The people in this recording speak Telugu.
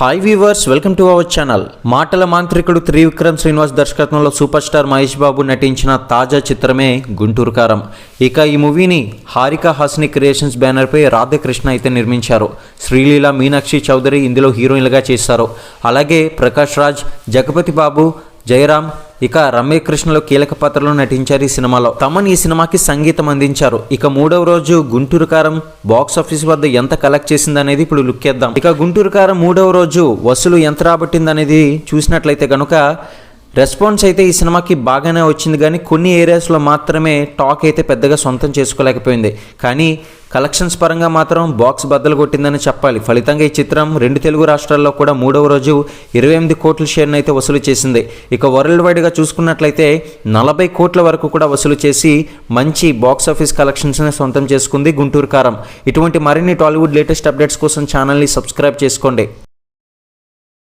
Hi viewers welcome to our channel మాటల మాంత్రికుడు త్రివిక్రమ్ శ్రీనివాస్ దర్శకత్వంలో సూపర్ స్టార్ మహేష్ బాబు నటించిన తాజా చిత్రమే గుంటూరు కారం. ఇక ఈ మూవీని హారిక హాస్ని క్రియేషన్స్ బ్యానర్పై రాధాకృష్ణ అయితే నిర్మించారు. శ్రీలీల మీనాక్షి చౌదరి ఇందులో హీరోయిన్లుగా చేశారు అలాగే ప్రకాష్ రాజ్ జగపతి బాబు జయరామ్ ఇక రమ్యకృష్ణలో కీలక పాత్రలో నటించారు ఈ సినిమాలో. తమన్ ఈ సినిమాకి సంగీతం అందించారు. ఇక మూడవ రోజు గుంటూరు కారం బాక్స్ ఆఫీస్ వద్ద ఎంత కలెక్ట్ చేసింది అనేది ఇప్పుడు లుక్ ఇద్దాం ఇక గుంటూరు కారం మూడవ రోజు వసూలు ఎంత రాబట్టిందనేది చూసినట్లయితే కనుక రెస్పాన్స్ అయితే ఈ సినిమాకి బాగానే వచ్చింది కానీ కొన్ని ఏరియాస్లో మాత్రమే టాక్ అయితే పెద్దగా సొంతం చేసుకోలేకపోయింది. కానీ కలెక్షన్స్ పరంగా మాత్రం బాక్స్ బద్దలు కొట్టిందని చెప్పాలి. ఫలితంగా ఈ చిత్రం రెండు తెలుగు రాష్ట్రాల్లో కూడా మూడవ రోజు ఇరవై ఎనిమిది కోట్ల షేర్ను అయితే వసూలు చేసింది. ఇక వరల్డ్ వైడ్గా చూసుకున్నట్లయితే నలభై కోట్ల వరకు కూడా వసూలు చేసి మంచి బాక్స్ ఆఫీస్ కలెక్షన్స్ని సొంతం చేసుకుంది గుంటూరు కారం. ఇటువంటి మరిన్ని టాలీవుడ్ లేటెస్ట్ అప్డేట్స్ కోసం ఛానల్ని సబ్స్క్రైబ్ చేసుకోండి.